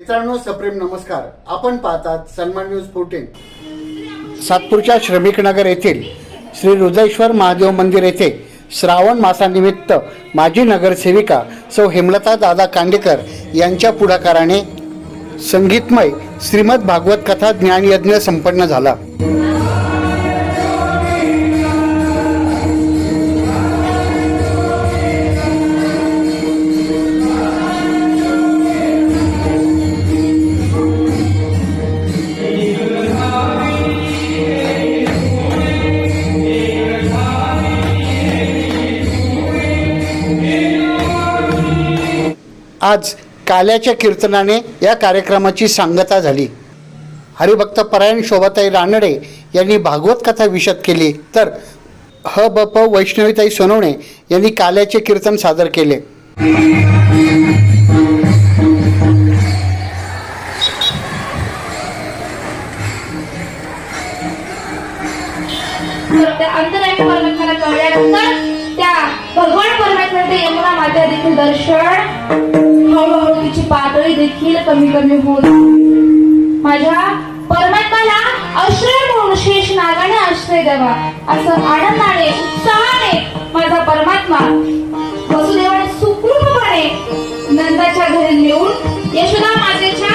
मित्रांनो सप्रेम नमस्कार. आपण पाहतात सन्मान न्यूज फोर्टीन सातपूरच्या श्रमिक नगर येथील श्री रुद्रेश्वर महादेव मंदिर येथे श्रावण मासानिमित्त माजी नगरसेविका सौ हेमलता दादा कांडेकर यांच्या पुढाकाराने संगीतमय श्रीमद भागवत कथा ज्ञानयज्ञ संपन्न झाला. आज काल्याच्या कीर्तनाने या कार्यक्रमाची सांगता झाली. हरिभक्त परायण शोभाताई रानडे यांनी भागवत कथा विशद केली. तर ह ब प वैष्णवीताई सोनवणे यांनी काल्याचे कीर्तन सादर केले. त्या भगवान परमात्म्याचे यमुना माता देखील दर्शन हळूहळू तिची पातळी देखील कमी कमी होत माझ्या परमात्म्याला आश्रय म्हणून शेष नागाने आश्रय द्यावा. असं आनंदाने उत्साहाने माझा परमात्मा वसुदेवाने सुखरूपपणे नंदाच्या घरी नेऊन यशोदा मातेच्या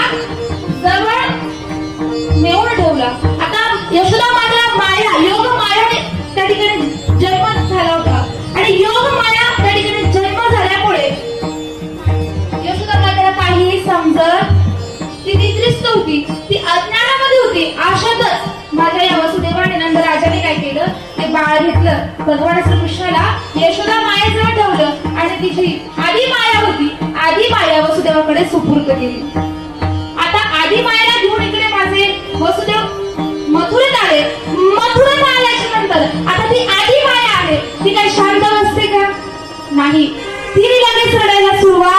होती ती अज्ञानामध्ये होती. अशातच माझ्या या वसुदेवाने नंद राजाने काय केलं? ते बाळ घेतलं. भगवान श्रीकृष्णाला यशोदा मायेजवळ ठेवलं आणि तिची आधी माया होती. आधी माया वसुदेवाकडे सुपूर्द केली. आता आधी मायाला घेऊन इकडे माझे वसुदेव मथुरेत आले. मथुरेत आल्याच्यानंतर. आता ती आधी माया आहे. ती काही शांत बसते का? नाही. ती लगेच रडायला सुरुवात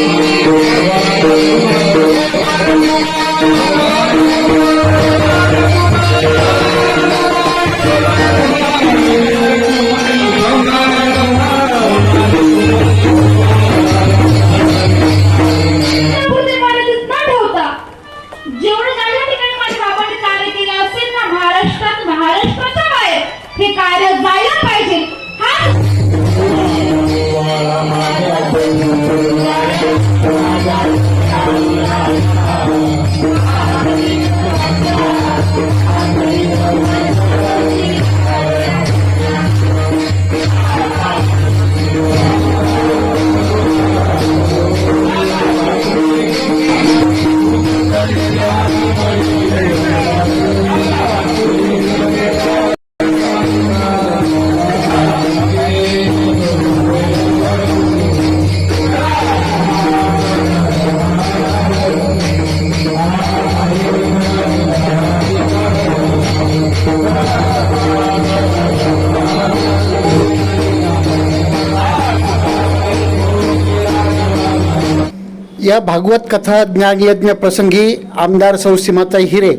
या भागवत कथा ज्ञानयज्ञ प्रसंगी आमदार सौ सीमाताई हिरे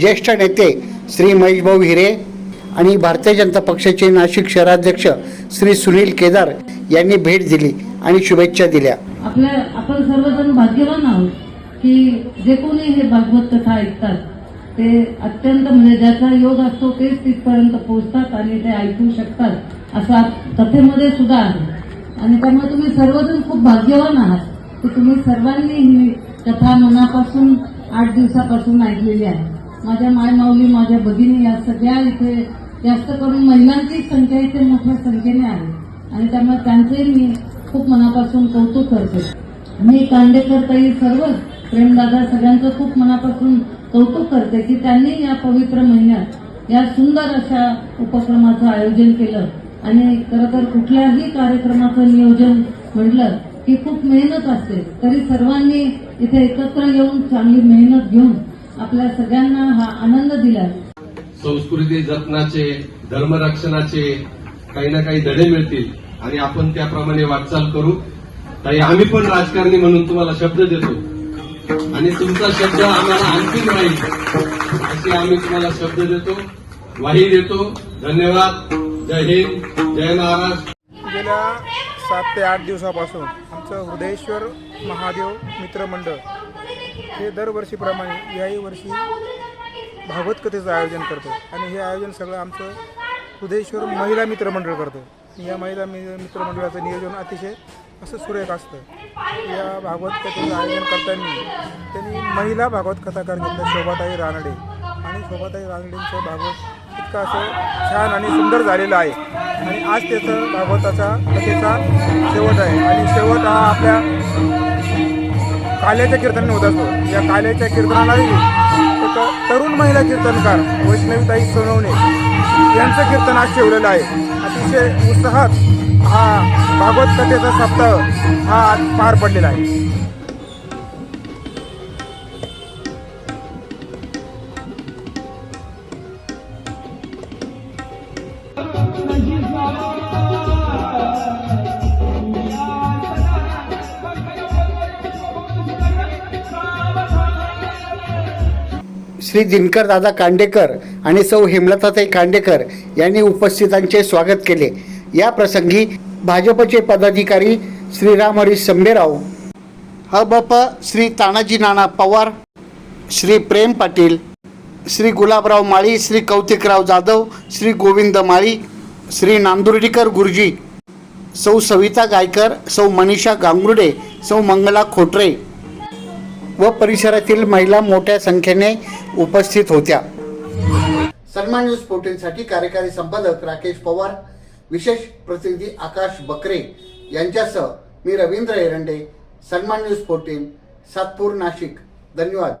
ज्येष्ठ नेते श्री महेशभाऊ हिरे आणि भारतीय जनता पक्षाचे नाशिक शहराध्यक्ष श्री सुनील केदार यांनी भेट दिली आणि शुभेच्छा दिल्या. आपल्या आपण सर्वजण भाग्यवान आहोत की जे कोणी हे भागवत कथा ऐकतात ते अत्यंत म्हणजे ज्याचा योग असतो तेच तिथपर्यंत पोहोचतात आणि ते ऐकू शकतात असं कथेमध्ये सुद्धा आहे. आणि त्यामुळे तुम्ही सर्वजण खूप भाग्यवान आहात. की तुम्ही सर्वांनी ही कथा मनापासून आठ दिवसापासून ऐकलेली आहे. माझ्या मायमाऊली माझ्या भगिनी या सगळ्या इथे जास्त करून महिलांची संख्या इथे मोठ्या संख्येने आहे. आणि त्यामुळे त्यांचे मी खूप मनापासून कौतुक करते. मी कांदेकर ताई सर्व प्रेमदादा सगळ्यांचं खूप मनापासून कौतुक करते की त्यांनी या पवित्र महिन्यात या सुंदर अशा उपक्रमाचं आयोजन केलं. आणि खरं तर कुठल्याही कार्यक्रमाचं नियोजन म्हटलं की खूप मेहनत असते. तरी सर्वांनी इथे एकत्र येऊन चांगली मेहनत घेऊन आपल्या सगळ्यांना हा आनंद दिला संस्कृती जपण्याचे धर्मरक्षणाचे काही ना काही धडे मिळतील आणि आपण त्याप्रमाणे वाटचाल करू. ताई आम्ही पण राजकारणी म्हणून तुम्हाला शब्द देतो. आणि तुमचा शब्द आम्हाला आणखीन राहील असे आम्ही तुम्हाला शब्द देतो. वाही देतो. धन्यवाद. जय हिंद. जय महाराष्ट्र. गेल्या सात ते आठ दिवसापासून आमचं हृदयेश्वर महादेव मित्रमंडळ हे दरवर्षीप्रमाणे याही वर्षी भागवत कथेचं आयोजन करतो. आणि हे आयोजन सगळं आमचं हृदयेश्वर महिला मित्रमंडळ करतं. या महिला मि मित्रमंडळाचं नियोजन अतिशय असं सुरेख असतं. या भागवत कथेचं आयोजन करताना त्यांनी महिला भागवत कथाकार घेतलं शोभाताई रानडे. आणि शोभाताई रानडेंचं भागवत इतकं असं छान आणि सुंदर झालेलं आहे. आणि आज त्याचं भागवताचा कथेचा शेवट आहे. आणि शेवट हा आपल्या काल्याच्या कीर्तनाने होत असतो. या काल्याच्या कीर्तनालाही तरुण महिला कीर्तनकार वैष्णवीताई सोनवणे यांचं कीर्तन आज ठेवलेलं आहे. अतिशय उत्साहात हा भागवत कथेचा सप्ताह हा आज पार पडलेला आहे. श्री दिनकर दादा कांडेकर आणि सौ हेमलताताई कांडेकर यांनी उपस्थितांचे स्वागत केले. या प्रसंगी भाजपचे पदाधिकारी श्रीराम हरी संभेराव हबप श्री तानाजी नाना पवार श्री प्रेम पाटील श्री गुलाबराव माळी श्री कौतिकराव जाधव श्री गोविंद माळी श्री नांदुर्डीकर गुरुजी सौ सविता गायकर सौ मनीषा गांगुर्डे सौ मंगला खोटरे व परिसरातील महिला मोठ्या संख्येने उपस्थित होत्या. सन्मान न्यूज फोर्टीनसाठी कार्यकारी संपादक राकेश पवार विशेष प्रतिनिधी आकाश बकरे यांच्यासह मी रवींद्र एरंडे सन्मान न्यूज फोर्टीन सातपूर नाशिक. धन्यवाद.